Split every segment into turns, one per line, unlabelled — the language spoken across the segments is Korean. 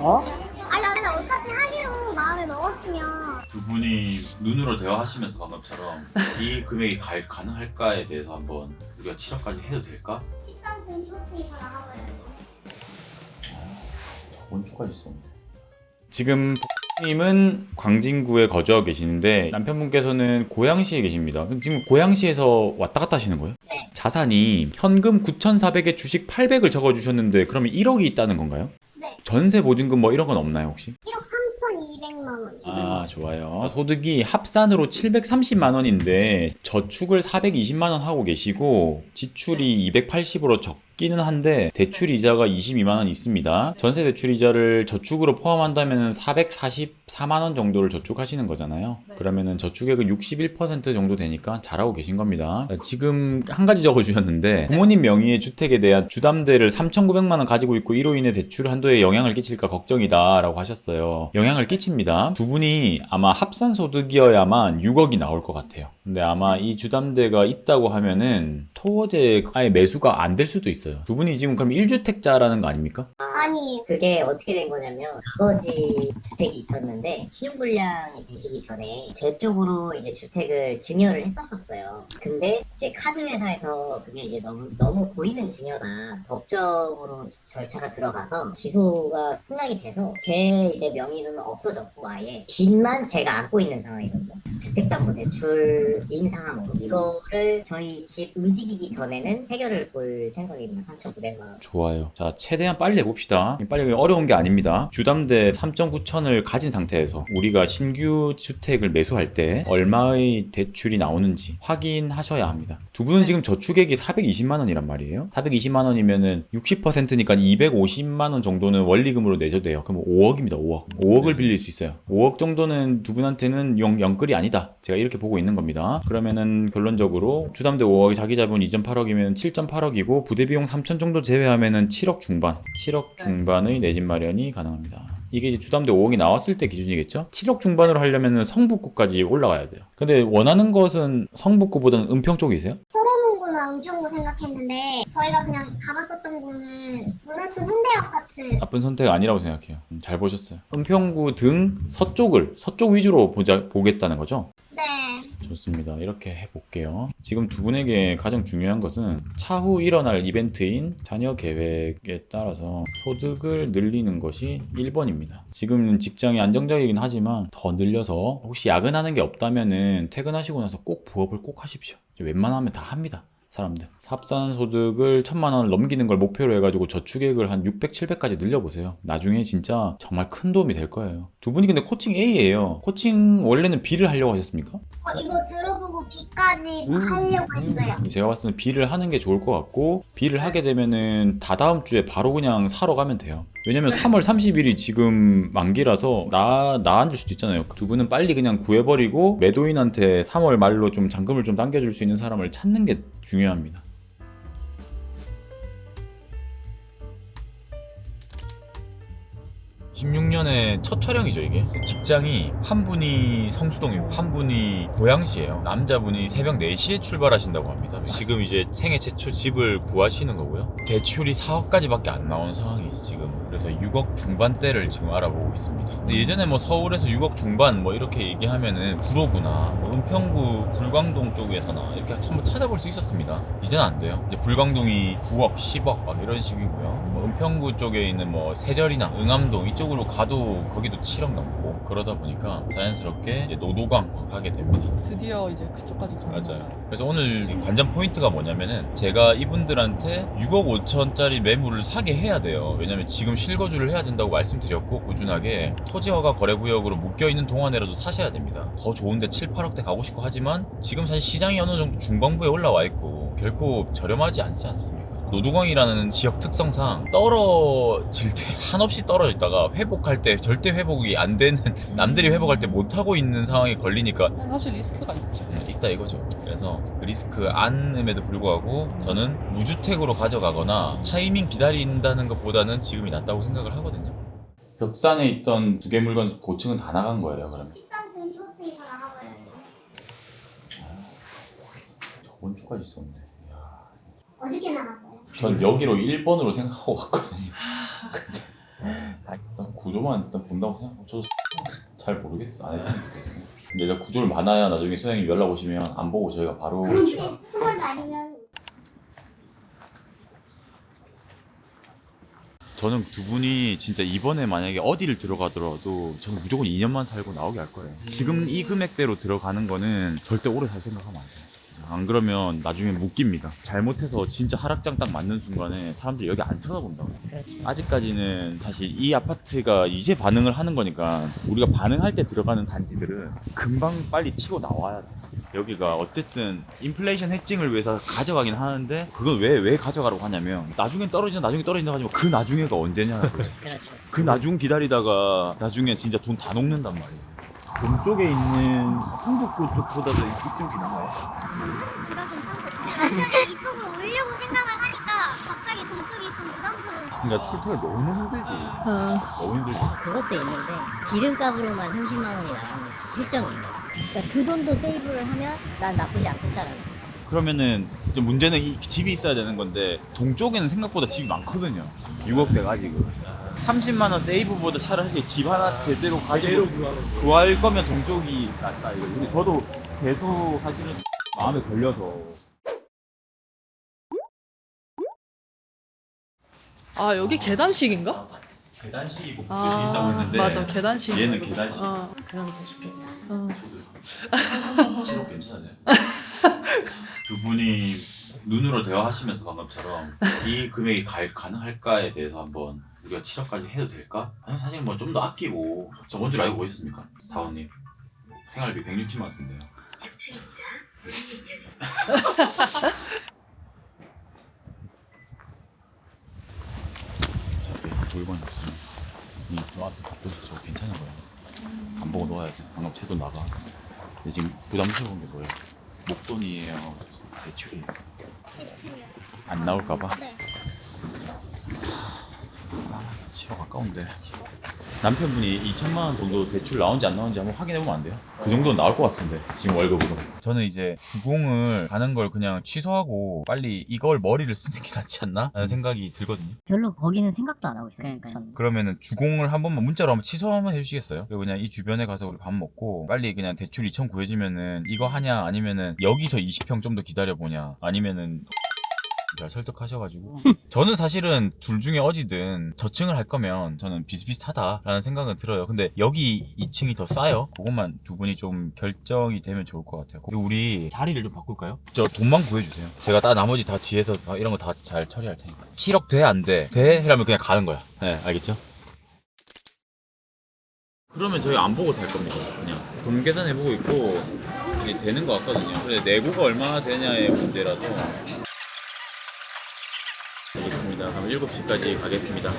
어?
아니 나 근데 어차피 하기로 마음을 먹었으면
두 분이 눈으로 대화하시면서 방금처럼 이 금액이 가, 가능할까에 대해서 한번 우리가 7억까지 해도 될까?
13층 15층이 다 나가버려요
저번 주까지 있었는데
지금 님은 광진구에 거주하고 계시는데 남편분께서는 고양시에 계십니다. 그럼 지금 고양시에서 왔다 갔다 하시는 거예요?
네.
자산이 현금 9,400에 주식 800을 적어 주셨는데 그러면 1억이 있다는 건가요?
네
전세 보증금 뭐 이런 건 없나요 혹시?
1억 3,200만 원이요
아 좋아요. 소득이 합산으로 730만 원인데 저축을 420만 원 하고 계시고 지출이 280으로 적 기는 한데 대출 이자가 22만 원 있습니다. 전세 대출 이자를 저축으로 포함한다면 444만 원 정도를 저축하시는 거잖아요. 그러면은 저축액은 61% 정도 되니까 잘하고 계신 겁니다. 지금 한 가지 적어주셨는데 부모님 명의의 주택에 대한 주담대를 3,900만 원 가지고 있고 이로 인해 대출 한도에 영향을 끼칠까 걱정이다 라고 하셨어요. 영향을 끼칩니다. 두 분이 아마 합산 소득이어야만 6억이 나올 것 같아요. 근데 아마 이 주담대가 있다고 하면은 토어제 아예 매수가 안 될 수도 있어요. 두 분이 지금 그럼 1주택자라는 거 아닙니까?
아니
그게 어떻게 된 거냐면 아버지 주택이 있었는데 신용불량이 되시기 전에 제 쪽으로 이제 주택을 증여를 했었었어요. 근데 제 카드 회사에서 그게 이제 너무 너무 보이는 증여다 법정으로 절차가 들어가서 기소가 승낙이 돼서 제 이제 명의는 없어졌고 아예 빚만 제가 안고 있는 상황이거든요. 주택담보대출 인 상황으로 이거를 저희 집 움직이기 전에는 해결을 볼 생각입니다. 3,900만 원.
좋아요. 자, 최대한 빨리 해봅시다. 빨리 어려운 게 아닙니다. 주담대 3.9천을 가진 상태에서 우리가 신규 주택을 매수할 때 얼마의 대출이 나오는지 확인하셔야 합니다. 두 분은 지금 저축액이 420만 원이란 말이에요. 420만 원이면은 60%니까 250만 원 정도는 원리금으로 내셔도 돼요. 그럼 5억입니다. 5억. 5억을 빌릴 수 있어요. 5억 정도는 두 분한테는 영, 영끌이 아니 다. 제가 이렇게 보고 있는 겁니다. 그러면은 결론적으로 주담대 5억이 자기 자본 2.8억이면 7.8억이고 부대 비용 3천 정도 제외하면은 7억 중반, 7억 중반의 내 집 마련이 가능합니다. 이게 이제 주담대 5억이 나왔을 때 기준이겠죠? 7억 중반으로 하려면 성북구까지 올라가야 돼요. 근데 원하는 것은 성북구보다는 은평 쪽이세요?
서대문구나 은평구 생각했는데 저희가 그냥 가봤었던 구는 문화촌 같은
나쁜 선택 아니라고 생각해요. 음, 잘 보셨어요. 은평구 등 서쪽을 서쪽 위주로 보자 보겠다는 거죠?
네
좋습니다. 이렇게 해볼게요. 지금 두 분에게 가장 중요한 것은 차후 일어날 이벤트인 자녀 계획에 따라서 소득을 늘리는 것이 1번입니다. 지금 직장이 안정적이긴 하지만 더 늘려서 혹시 야근하는 게 없다면은 퇴근하시고 나서 꼭 부업을 꼭 하십시오. 웬만하면 다 합니다. 사람들. 합산 소득을 천만 원을 넘기는 걸 목표로 해가지고 저축액을 한 600, 700까지 늘려보세요. 나중에 진짜 정말 큰 도움이 될 거예요. 두 분이 근데 코칭 A예요. 코칭 원래는 B를 하려고 하셨습니까?
어, 이거 들어보고 B까지
음.
하려고 했어요
제가 봤을 때는 B를 하는 게 좋을 것 같고 B를 하게 되면은 다다음 주에 바로 그냥 사러 가면 돼요. 왜냐면 3월 30일이 지금 만기라서 나, 나 앉을 수도 있잖아요. 두 분은 빨리 그냥 구해버리고 매도인한테 3월 말로 좀 잔금을 좀 당겨줄 수 있는 사람을 찾는 게 중요합니다. (16년의) 첫 촬영이죠 이게. 직장이 한 분이 성수동이고 한 분이 고양시예요. 남자분이 새벽 4시에 출발하신다고 합니다. 지금 이제 생애 최초 집을 구하시는 거고요. 대출이 4억까지밖에 안 나온 상황이지 지금. 그래서 6억 중반대를 지금 알아보고 있습니다. 근데 예전에 뭐 서울에서 6억 중반 뭐 이렇게 얘기하면은 구로구나 뭐 은평구 불광동 쪽에서나 이렇게 한번 찾아볼 수 있었습니다. 이제는 안 돼요. 이제 불광동이 9억 10억 막 이런 식이고요. 뭐 은평구 쪽에 있는 뭐 세절이나 응암동 이쪽 으로 가도 거기도 7억 넘고 그러다 보니까 자연스럽게 노도강 가게 됩니다
드디어 이제 그쪽까지 가는
맞아요. 그래서 오늘 이 관전 포인트가 뭐냐면은 제가 이분들한테 6억 5천짜리 매물을 사게 해야 돼요. 왜냐면 지금 실거주를 해야 된다고 말씀드렸고 꾸준하게 토지 허가 거래 구역으로 묶여 있는 동안에라도 사셔야 됩니다. 더 좋은데 7, 8억대 가고 싶고 하지만 지금 사실 시장이 어느 정도 중반부에 올라와 있고 결코 저렴하지 않지 않습니까? 노도광이라는 지역 특성상 떨어질 때 한없이 떨어졌다가 회복할 때 절대 회복이 안 되는 남들이 회복할 때 못하고 있는 상황에 걸리니까
사실 리스크가 있죠.
음, 있다 이거죠. 그래서 그 리스크 안음에도 불구하고 저는 무주택으로 가져가거나 타이밍 기다린다는 것보다는 지금이 낫다고 생각을 하거든요. 벽산에 있던 두 개 물건 고층은 다 나간 거예요. 그러면
13층 15층이 다 나가버려요
저번 주까지 있었는데.
어저께 나갔어요
전 여기로 1번으로 생각하고 왔거든요. 근데 다 구조 구조만 일단 본다고 생각하고 저도 잘 모르겠어 안 했으면 좋겠어 근데 일단 구조를 많아야 나중에 소장님 연락 오시면 안 보고 저희가 바로
수건 아니면
저는 두 분이 진짜 이번에 만약에 어디를 들어가더라도 저는 무조건 2년만 살고 나오게 할 거예요. 지금 이 금액대로 들어가는 거는 절대 오래 살 생각하면 안 돼요. 안 그러면 나중에 묶입니다. 잘못해서 진짜 하락장 딱 맞는 순간에 사람들이 여기 안 쳐다본다고.
그렇죠.
아직까지는 사실 이 아파트가 이제 반응을 하는 거니까 우리가 반응할 때 들어가는 단지들은 금방 빨리 치고 나와야 돼. 여기가 어쨌든 인플레이션 해칭을 위해서 가져가긴 하는데 그건 왜 왜 가져가라고 하냐면 나중에 떨어진다 나중에 떨어진다 하지만 그 나중에가 언제냐고
그렇죠.
그 나중 기다리다가 나중에 진짜 돈 다 녹는단 말이에요 동쪽에 있는 한국구 쪽보다도 이쪽이 나아요
둘다 괜찮거든요. 남편이 이쪽으로 오려고 생각을 하니까 갑자기 동쪽이 좀 부담스러워.
그러니까 출퇴근 너무 힘들지
어,
너무 힘들지
그것도 있는데 기름값으로만 30만 원이 나가면 실정이에요. 그러니까 그 돈도 세이브를 하면 난 나쁘지 않겠다라는 거.
그러면은 이제 문제는 이 집이 있어야 되는 건데 동쪽에는 생각보다 집이 많거든요. 6억대 가지고. 30만 원 세이브보다 차라리 집 하나 제대로 가지고 구할 거면 동쪽이 낫다 이거. 근데 저도 계속 사실은 마음에 걸려서
아 여기 계단식인가?
계단식이 목표도
아
있다고 했는데
맞아 계단식.
얘는 계단식.
어,
더 좋겠다.
어.
7억 괜찮아요. 두 분이 눈으로 대화하시면서 방금처럼 이 금액이 갈, 가능할까에 대해서 한번 우리가 7억까지 해도 될까? 아니 사실 뭐 좀 더 아끼고 저번 줄 알고 오셨습니까? 다원님 생활비 160만 쓴대요.
물건이 없으면 이저 앞에 저거 괜찮은 거야. 안 보고 놓아야지. 방금 채도 나가. 근데 지금 부담스러운 게 뭐예요? 목돈이에요. 대출이에요. 안 나올까봐?
네.
7억 아까운데. 남편분이 2천만 원 정도 대출 나온지 안 나온지 한번 확인해 보면 안 돼요? 그 정도는 나올 것 같은데 지금 월급으로. 저는 이제 주공을 가는 걸 그냥 취소하고 빨리 이걸 머리를 쓰는 게 낫지 않나? 라는 생각이 들거든요.
별로 거기는 생각도 안 하고 있어요. 그러니까
그러면은 주공을 한 번만 문자로 한번 취소 한번 해주시겠어요? 그리고 그냥 이 주변에 가서 우리 밥 먹고 빨리 그냥 대출 2천 구해지면은 이거 하냐 아니면은 여기서 20평 좀 더 기다려보냐 아니면은 잘 설득하셔가지고. 저는 사실은 둘 중에 어디든 저층을 할 거면 저는 비슷비슷하다라는 생각은 들어요. 근데 여기 2층이 더 싸요. 그것만 두 분이 좀 결정이 되면 좋을 것 같아요. 그리고 우리 자리를 좀 바꿀까요? 저 돈만 구해주세요. 제가 다 나머지 다 뒤에서 다 이런 거 다 잘 처리할 테니까. 7억 돼 안 돼? 돼? 이러면 그냥 가는 거야. 네 알겠죠? 그러면 저희 안 보고 살 겁니다. 그냥 돈 계산해보고 있고 이제 되는 것 같거든요. 근데 내고가 얼마나 되냐의 문제라서 7시까지 가겠습니다.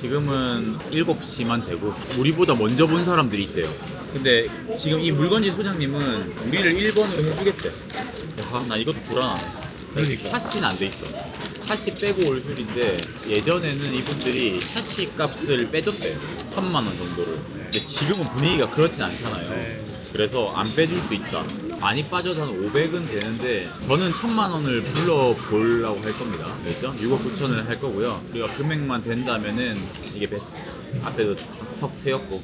지금은 7시만 되고 우리보다 먼저 본 사람들이 있대요. 근데 지금 이 물건지 소장님은 우리를 1번으로 해주겠대. 야, 나 이것도 불안하네. 그러니까 샷시는 안 돼 있어. 샷시 빼고 올 줄인데 예전에는 이분들이 샷시 값을 빼줬대요. 3만 원 정도를. 근데 지금은 분위기가 그렇진 않잖아요. 그래서 안 빼줄 수 있다. 많이 빠져도 한 500은 되는데 저는 1000만 원을 불러보려고 할 겁니다. 그렇죠? 6억 9천을 할 거고요. 우리가 금액만 된다면은 이게 베스트. 앞에도 턱 세웠고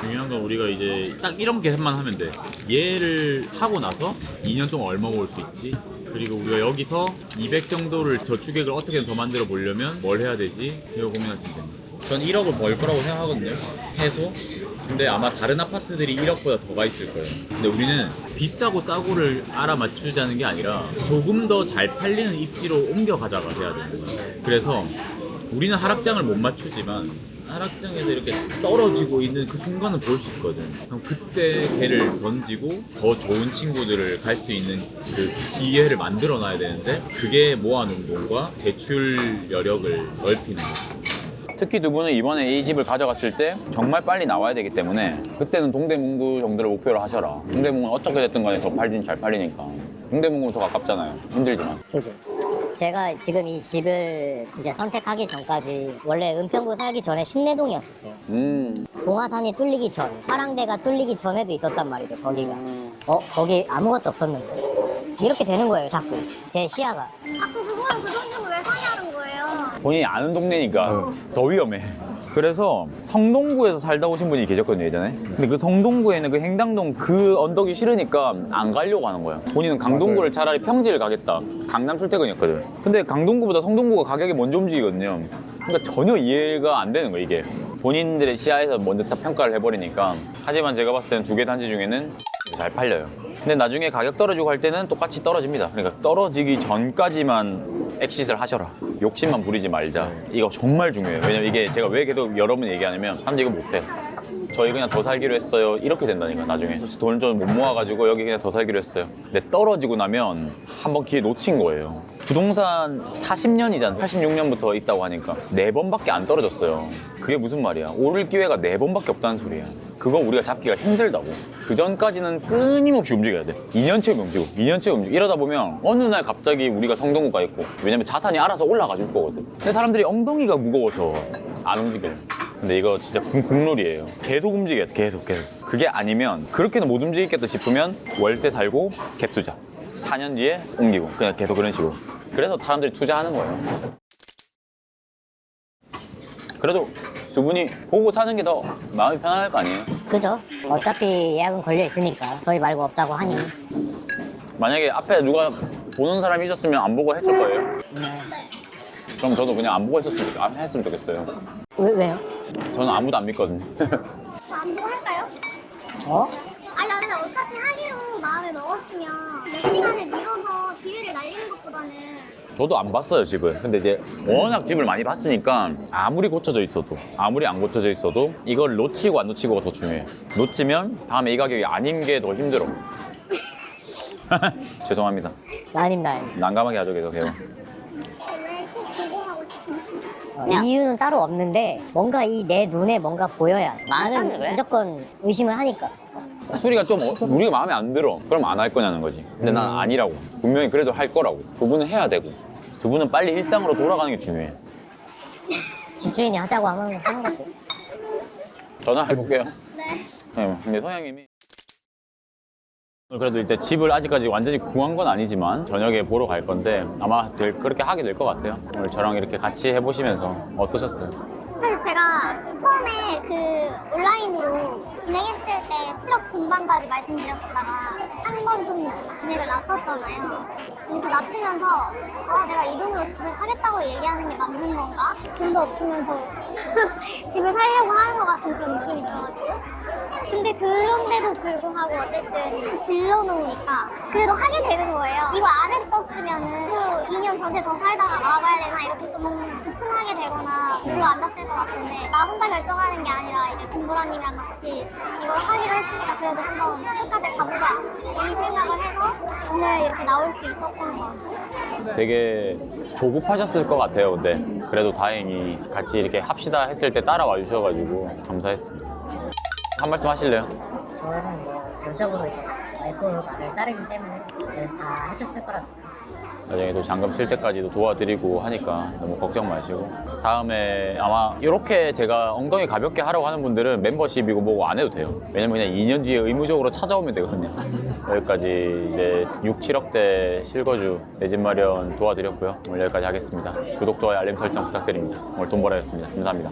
중요한 건 우리가 이제 딱 이런 계산만 하면 돼. 얘를 하고 나서 2년 동안 얼마 모을 수 있지? 그리고 우리가 여기서 200 정도를 저축액을 어떻게든 더 만들어 보려면 뭘 해야 되지? 이거 고민하시면 됩니다. 전 1억을 벌 거라고 생각하거든요. 해소. 근데 아마 다른 아파트들이 1억보다 더 가 있을 거예요. 근데 우리는 비싸고 싸고를 알아맞추자는 게 아니라 조금 더 잘 팔리는 입지로 옮겨가자가 돼야 되는 거예요. 그래서 우리는 하락장을 못 맞추지만 하락장에서 이렇게 떨어지고 있는 그 순간은 볼수 있거든. 그럼 그때 걔를 던지고 더 좋은 친구들을 갈 수 있는 그 기회를 만들어 놔야 되는데 그게 모아놓은 돈과 대출 여력을 넓히는 거죠. 특히 두 분은 이번에 이 집을 가져갔을 때 정말 빨리 나와야 되기 때문에 그때는 동대문구 정도를 목표로 하셔라. 동대문구는 어떻게 됐든 간에 더 팔긴 잘 팔리니까. 동대문구는 더 가깝잖아요. 힘들지만.
그죠. 제가 지금 이 집을 이제 선택하기 전까지 원래 은평구 살기 전에 신내동이었어요.
음.
봉화산이 뚫리기 전, 화랑대가 뚫리기 전에도 있었단 말이죠, 거기가. 어, 거기 아무것도 없었는데. 이렇게 되는 거예요, 자꾸. 제 시야가.
자꾸 그거를 그 돈으로 왜 사냐는 거예요.
본인이 아는 동네니까 더 위험해. 그래서 성동구에서 살다 오신 분이 계셨거든요 예전에. 근데 그 성동구에는 그 행당동 그 언덕이 싫으니까 안 가려고 하는 거야 본인은 강동구를 차라리 평지를 가겠다. 강남 출퇴근이었거든. 근데 강동구보다 성동구가 가격이 먼저 움직이거든요. 그러니까 전혀 이해가 안 되는 거야 이게. 본인들의 시야에서 먼저 다 평가를 해버리니까. 하지만 제가 봤을 때는 두 개 단지 중에는 잘 팔려요. 근데 나중에 가격 떨어지고 할 때는 똑같이 떨어집니다. 그러니까 떨어지기 전까지만 엑시스를 하셔라. 욕심만 부리지 말자. 이거 정말 중요해요. 왜냐면 이게 제가 왜 계속 여러 번 얘기하냐면 사람들이 이거 못해. 저희 그냥 더 살기로 했어요. 이렇게 된다니까 나중에. 돈을 좀 못 모아가지고 여기 그냥 더 살기로 했어요. 근데 떨어지고 나면 한번 기회 놓친 거예요. 부동산 40년이잖아. 86년부터 있다고 하니까 네 번밖에 안 떨어졌어요. 그게 무슨 말이야? 오를 기회가 네 번밖에 없다는 소리야. 그거 우리가 잡기가 힘들다고. 그 전까지는 끊임없이 움직여야 돼. 2년째 움직이고, 2년째 움직이고. 이러다 보면 어느 날 갑자기 우리가 성동구가 있고, 왜냐면 자산이 알아서 올라가 줄 거거든. 근데 사람들이 엉덩이가 무거워서 안 움직여요. 근데 이거 진짜 국- 국룰이에요. 계속 움직여야 돼, 계속, 계속. 그게 아니면, 그렇게는 못 움직이겠다 싶으면 월세 살고 갭 투자. 4년 뒤에 옮기고, 그냥 계속 그런 식으로. 그래서 사람들이 투자하는 거예요. 그래도 두 분이 보고 사는 게 더 마음이 편안할 거 아니에요?
그죠? 어차피 예약은 걸려 있으니까 저희 말고 없다고 하니.
만약에 앞에 누가 보는 사람이 있었으면 안 보고 했을 거예요. 그럼 저도 그냥 안 보고 했었으면, 좋- 안 했으면 좋겠어요.
왜, 왜요?
저는 아무도 안 믿거든요.
안 보고 할까요?
어?
아니 나는 어차피 하기로 마음을 먹었으면 내 시간을 믿어서 기회를 날리는 것보다는
저도 안 봤어요, 집을. 근데 이제 워낙 집을 많이 봤으니까 아무리 고쳐져 있어도, 아무리 안 고쳐져 있어도 이걸 놓치고 안 놓치고가 더 중요해요. 놓치면 다음에 이 가격이 아닌 게 더 힘들어. 죄송합니다.
아닙니다.
난감하게 하죠, 계속. 계속.
어, 이유는 따로 없는데 뭔가 이 내 눈에 뭔가 보여야 돼. 나는 무조건 의심을 하니까.
수리가 좀 어- 우리가 마음에 안 들어. 그럼 안 할 거냐는 거지. 근데 난 아니라고. 분명히 그래도 할 거라고. 두 분은 해야 되고. 두 분은 빨리 일상으로 돌아가는 게 중요해.
집주인이 하자고 하면 하는 거지.
전화해볼게요.
네.
네, 근데 소양님이 오늘 그래도 일단 집을 아직까지 완전히 구한 건 아니지만 저녁에 보러 갈 건데 아마 될- 그렇게 하게 될 것 같아요. 오늘 저랑 이렇게 같이 해보시면서 어떠셨어요?
사실 제가 처음에 그 온라인으로 진행했을 때 7억 중반까지 말씀드렸었다가 한 번 좀 금액을 낮췄잖아요. 근데 그 낮추면서 아 내가 이 돈으로 집을 사겠다고 얘기하는 게 맞는 건가? 돈도 없으면서 집을 살려고 하는 것 같은 그런 느낌이 들어가지고 근데 그런데도 불구하고 어쨌든 질러놓으니까 그래도 하게 되는 거예요. 이거 2년 전세 더 살다가 나가야 되나 이렇게 좀 주춤하게 되거나 별로 안 잤을 것 같은데 나 혼자 결정하는 게 아니라 이제 동보라님이랑 같이 이걸 하기로 했으니까 그래도 한번 끝까지 가보자 이 생각을 해서 오늘 이렇게 나올 수 있었던 것 같아요.
되게 조급하셨을 것 같아요. 근데 그래도 다행히 같이 이렇게 합시다 했을 때 따라와 주셔가지고 감사했습니다. 한 말씀 하실래요?
저는 뭐 전적으로 이제 와이프 말을 따르기 때문에 그래서 다 해줬을 거라.
나중에 또 잔금 칠 때까지도 도와드리고 하니까 너무 걱정 마시고. 다음에 아마 이렇게 제가 엉덩이 가볍게 하라고 하는 분들은 멤버십이고 뭐고 안 해도 돼요. 왜냐면 그냥 2년 뒤에 의무적으로 찾아오면 되거든요. 여기까지 이제 6, 7억대 실거주 내 집 마련 도와드렸고요. 오늘 여기까지 하겠습니다. 구독, 좋아요, 알림 설정 부탁드립니다. 오늘 돈벌아였습니다. 감사합니다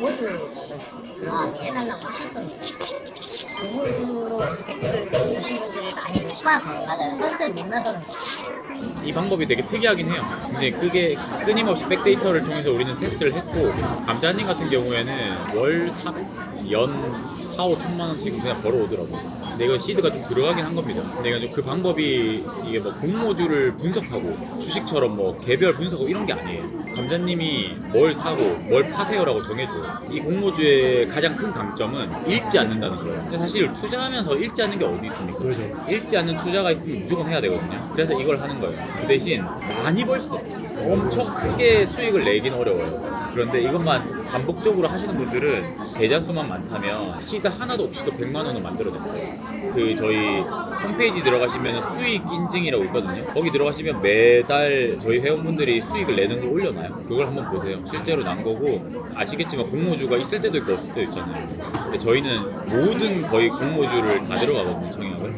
그런 거 해달라고 하셨었는데 공모주로 택배를 주신 분들을 많이 못 봐서 맞아요. 선뜻 만나서는
이 방법이 되게 특이하긴 해요. 근데 그게 끊임없이 백데이터를 통해서 우리는 테스트를 했고 감자님 같은 경우에는 월 사, 연 4, 5천만 원씩 그냥 벌어오더라고요. 근데 이거 시드가 좀 들어가긴 한 겁니다. 이거 그 방법이 이게 뭐 공모주를 분석하고 주식처럼 뭐 개별 분석하고 이런 게 아니에요. 감자님이 뭘 사고 뭘 파세요라고 정해줘요. 이 공모주의 가장 큰 강점은 읽지 않는다는 거예요. 근데 사실 투자하면서 읽지 않는 게 어디 있습니까? 읽지 않는 투자가 있으면 무조건 해야 되거든요. 그래서 이걸 하는 거예요. 그 대신 많이 벌 수는 없지. 엄청 크게 수익을 내긴 어려워요. 그런데 이것만 반복적으로 하시는 분들은 계좌 수만 많다면 시드 하나도 없이도 100만 원을 만들어냈어요. 그 저희 홈페이지 들어가시면 수익 인증이라고 있거든요. 거기 들어가시면 매달 저희 회원분들이 수익을 내는 걸 올려놔요. 그걸 한번 보세요. 실제로 난 거고 아시겠지만 공모주가 있을 때도 있고 없을 때도 있잖아요. 근데 저희는 모든 거의 공모주를 다 들어가거든요. 청약을.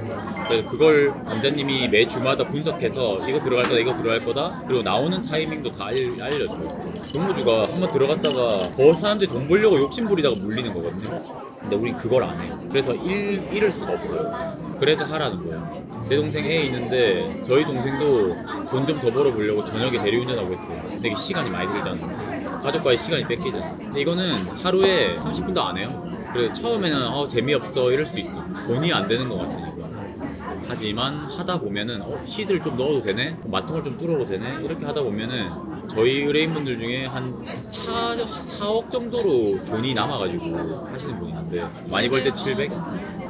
그래서 그걸 감자님이 매 주마다 분석해서 이거 들어갈 거다 이거 들어갈 거다 그리고 나오는 타이밍도 다 알, 알려줘요 동무주가 한번 들어갔다가 더 사람들이 돈 벌려고 욕심 부리다가 물리는 거거든요. 근데 우린 그걸 안 해요. 그래서 일, 잃을 수가 없어요. 그래서 하라는 거예요. 내 동생 애 있는데 저희 동생도 돈 좀 더 벌어보려고 저녁에 대리운전하고 근데 이게 시간이 많이 들잖아 가족과의 시간이 뺏기잖아 근데 이거는 하루에 30분도 안 해요. 그래서 처음에는 어, 재미없어 이럴 수 있어. 돈이 안 되는 것 같으니까 하지만 하다 보면은 어, 시드를 좀 넣어도 되네? 마통을 좀 뚫어도 되네? 이렇게 하다 보면은 저희 의뢰인분들 중에 한 4, 4억 정도로 돈이 남아가지고 하시는 분이 있는데 많이 벌 때 700?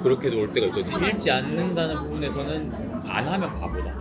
그렇게도 올 때가 있거든요. 잃지 않는다는 부분에서는 안 하면 바보다